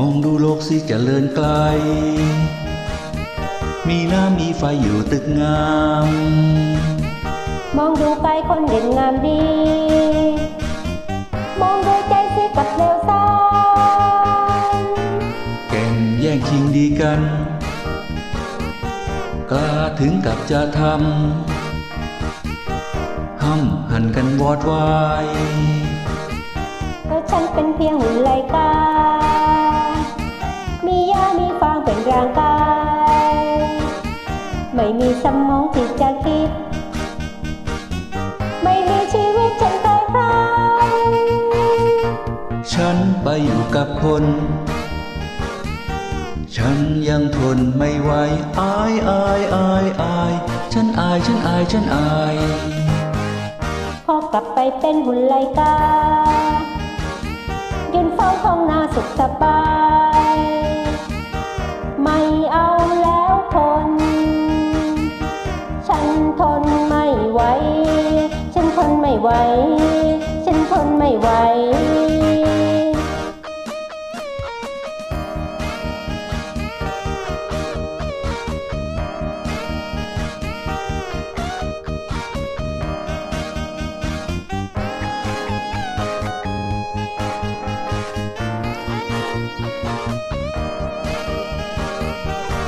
องดูโลกสิเจริญไกล มีน้ำมีไฟอยู่ตึกงาม มองดูกายคนเด่นงามดี มองดูใจสิกับเร็วซ่านแก่งแย่งชิงดีกัน กล้าถึงกับจะทำห้ำหันกันวอดวาย เพราะฉันเป็นเพียงหุ่นไลกา ไม่มีสมองที่จะคิด ไม่มีชีวิตฉันเคยใครฉันไปอยู่กับคน ฉันยังทนไม่ไหวอายอายอายอาย ฉันอายฉันอายฉันอายพอกลับไปเป็นหุ่นไลกายืนเฝ้าท้องนาสุขสบาย ไม่ไหว ฉันทนไม่ไหว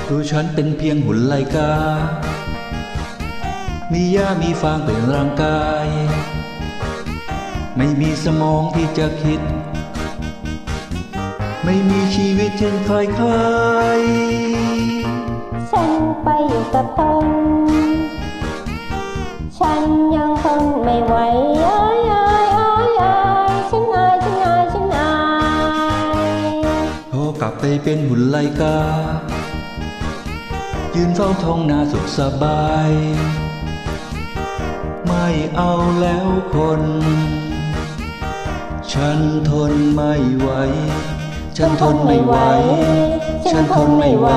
ดูฉันเป็นเพียงหุ่นไลกา มีหญ้ามีฟางเป็นร่างกาย ไม่มีสมองที่จะคิด ไม่มีชีวิตเช่นใครใครฉันไปอยู่กับตนฉันยังทนไม่ไหวอายอายอายอายฉันอายฉันอายฉันอายพอกลับไปเป็นหุ่นไลกา ยืนเฝ้าท้องนาสุขสบายไม่ เอาแล้วคน ฉันทนไม่ไหว ฉันทนไม่ไหว ฉันทนไม่ไหว